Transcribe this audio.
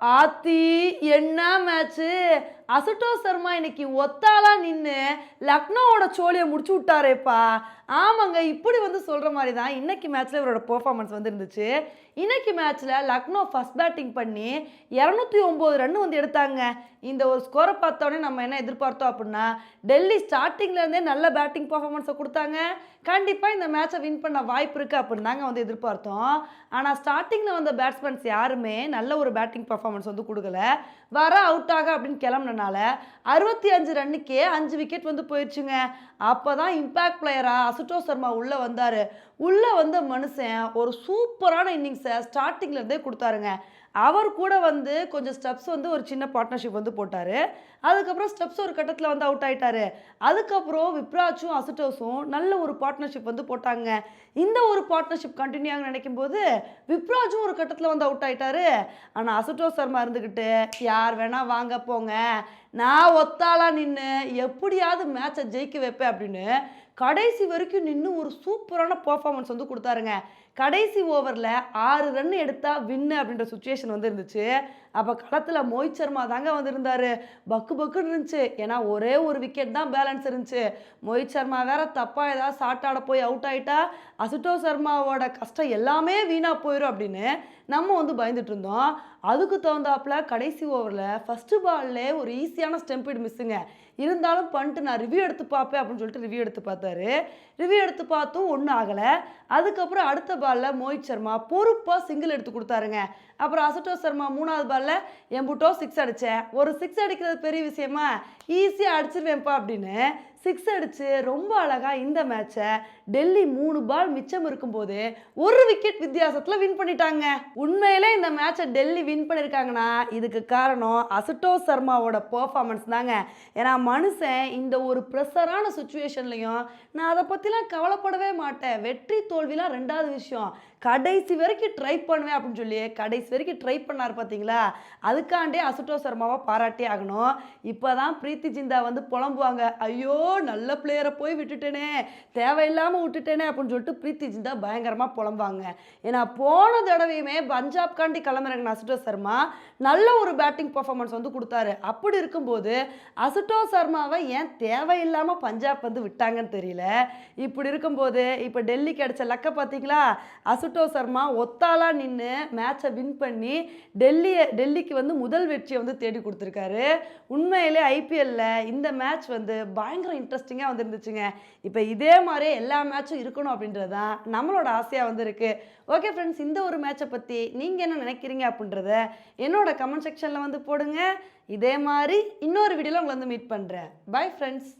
ஆத்தி என்ன மேட்ச்சு அசுட்டோ சர்மா இன்னைக்கு ஒத்தாலா நின்று லக்னோவோட சோழியை முடிச்சு விட்டாரேப்பா. ஆமாங்க இப்படி வந்து சொல்கிற மாதிரி தான் இன்னைக்கு மேட்ச்சில் இவரோட பெர்ஃபார்மன்ஸ் வந்து இருந்துச்சு இன்னைக்கு மேட்ச்சில் லக்னோ ஃபஸ்ட் பேட்டிங் பண்ணி இரநூத்தி ஒம்பது ரன் வந்து எடுத்தாங்க. இந்த ஒரு ஸ்கோரை பார்த்தோன்னே நம்ம என்ன எதிர்பார்த்தோம் அப்படின்னா டெல்லி ஸ்டார்டிங்லேருந்தே நல்ல பேட்டிங் பர்ஃபார்மன்ஸை கொடுத்தாங்க. கண்டிப்பாக இந்த மேட்ச்சை வின் பண்ண வாய்ப்பு இருக்குது அப்படின்னு தாங்க வந்து எதிர்பார்த்தோம். ஆனால் ஸ்டார்டிங்கில் வந்த பேட்ஸ்மேன்ஸ் யாருமே நல்ல ஒரு பேட்டிங் பர்ஃபார்மன்ஸ் வந்து கொடுக்கல. வர அவுட் ஆக அப்படின்னு கிளம்புனனால அறுபத்தி அஞ்சு ரன்னுக்கே அஞ்சு விக்கெட் வந்து போயிடுச்சுங்க அப்போ தான் இம்பேக்ட் பிளேயராக அசுட்டோ சர்மா உள்ளே வந்தார். உள்ளே வந்த மனுஷன் ஒரு சூப்பரான இன்னிங்ஸை ஸ்டார்டிங்லேருந்தே கொடுத்தாருங்க. அவர் கூட வந்து கொஞ்சம் ஸ்டெப்ஸ் வந்து ஒரு சின்ன பார்ட்னர்ஷிப் வந்து போட்டார். அதுக்கப்புறம் ஸ்டெப்ஸ் ஒரு கட்டத்தில் வந்து அவுட் ஆயிட்டாரு. அதுக்கப்புறம் விப்ராச்சும் அசுட்டோஸும் நல்ல ஒரு பார்ட்னர்ஷிப் வந்து போட்டாங்க. இந்த ஒரு பார்ட்னர்ஷிப் கண்டினியூ ஆகும் நினைக்கும் போது விப்ராஜும் ஒரு கட்டத்தில் வந்து அவுட் ஆயிட்டாரு. ஆனால் அசுட்டோ சர்மா இருந்துக்கிட்டு யார் வேணால் வாங்க போங்க. நான் ஒத்தாளாக நின்று எப்படியாவது மேட்சை ஜெயிக்க வைப்பேன் அப்படின்னு கடைசி வரைக்கும் நின்று ஒரு சூப்பரான பர்ஃபார்மன்ஸ் வந்து கொடுத்தாருங்க. கடைசி ஓவரில் ஆறு ரன் எடுத்தால் வின்னு அப்படின்ற சுச்சுவேஷன் வந்து இருந்துச்சு. அப்போ களத்தில் மோஹித் சர்மா தாங்க வந்திருந்தார். பக்கு பக்குன்னு இருந்துச்சு. ஏன்னா ஒரே ஒரு விக்கெட் தான் பேலன்ஸ் இருந்துச்சு. மோஹித் சர்மா வேற தப்பாக ஏதாவது சாட்டாட போய் அவுட் ஆகிட்டா அசுட்டோ சர்மாவோட கஷ்டம் எல்லாமே வீணாக போயிடும் அப்படின்னு நம்ம வந்து பயந்துட்டு இருந்தோம். அதுக்கு தகுந்தாப்புல கடைசி ஓவரில் ஃபஸ்ட்டு பால்லே ஒரு ஈஸியான ஸ்டெம்பிட் மிஸ்ஸுங்க இருந்தாலும் பண்ணிட்டு நான் ரிவ்யூ எடுத்து பார்ப்பேன் அப்படின்னு சொல்லிட்டு ரிவ்யூ எடுத்து பார்த்தாரு. ரிவ்யூ எடுத்து பார்த்தும் ஒன்றும் ஆகலை. அதுக்கப்புறம் அடுத்த பாலில் மோஹித் சர்மா பொறுப்பாக சிங்கிள் எடுத்து கொடுத்தாருங்க. அப்புறம் அசுட்டோ சர்மா மூணாவது பால் பாலில் எம்புட்டோ சிக்ஸ் அடித்தேன் ஒரு சிக்ஸ் அடிக்கிறது பெரிய விஷயமா? ஈஸியாக அடிச்சிருவேன்ப்பா அப்படின்னு சிக்ஸ் அடித்து ரொம்ப அழகாக இந்த மேட்சை டெல்லி மூணு பால் மிச்சம் இருக்கும்போது ஒரு விக்கெட் வித்தியாசத்தில் வின் பண்ணிட்டாங்க. உண்மையிலே இந்த மேட்சை டெல்லி வின் பண்ணியிருக்காங்கன்னா இதுக்கு காரணம் அசுட்டோ சர்மாவோட பர்ஃபார்மன்ஸ் தாங்க. ஏன்னா மனுஷன் இந்த ஒரு ப்ரெஷரான சுச்சுவேஷன்லையும் நான் அதை பற்றிலாம் கவலைப்படவே மாட்டேன். வெற்றி தோல்விலாம் ரெண்டாவது விஷயம். கடைசி வரைக்கும் ட்ரை பண்ணுவேன் அப்படின்னு சொல்லி கடைசி வரைக்கும் ட்ரை பண்ணார் பார்த்தீங்களா அதுக்காண்டே அசுட்டோ சர்மாவை பாராட்டி ஆகணும். இப்போ தான் பிரீத்தி ஜிந்தா வந்து புலம்புவாங்க. ஐயோ நல்ல பிளேயரை போய் விட்டுட்டேனே. தேவையில்லாமல் விட்டுட்டேனே அப்படின்னு சொல்லிட்டு பிரீத்தி ஜிந்தா பயங்கரமாக புலம்புவாங்க. ஏன்னா போன தடவையுமே பஞ்சாப் காண்டி கிளம்புறாங்க அசுட்டோ சர்மா நல்ல ஒரு பேட்டிங் பர்ஃபார்மன்ஸ் வந்து கொடுத்தாரு. அப்படி இருக்கும்போது அசுட்டோ சர்மாவை ஏன் தேவையில்லாமல் பஞ்சாப் வந்து விட்டாங்கன்னு தெரியல. இப்படி இருக்கும்போது இப்போ டெல்லி கிடைச்ச லக்க பார்த்தீங்களா அசுட்டோ சர்மா ஒத்தாலாக நின்று மேட்சை வின் பண்ணி டெல்லியை டெல்லிக்கு வந்து முதல் வெற்றியை வந்து தேடி கொடுத்துருக்காரு. உண்மையிலே ஐபிஎல்லில் இந்த மேட்ச் வந்து பயங்கர இன்ட்ரெஸ்டிங்காக வந்துருந்துச்சுங்க. இப்போ இதே மாதிரியே எல்லா மேட்சும் இருக்கணும் அப்படின்றது தான் நம்மளோட ஆசையாக வந்து இருக்குது ஓகே ஃப்ரெண்ட்ஸ் இந்த ஒரு மேட்சை பற்றி நீங்கள் என்ன நினைக்கிறீங்க அப்படின்றத என்னோட கமெண்ட் செக்ஷனில் வந்து போடுங்க. இதே மாதிரி இன்னொரு வீடியோவில் உங்களை வந்து மீட் பண்ணுறேன் பை ஃப்ரெண்ட்ஸ்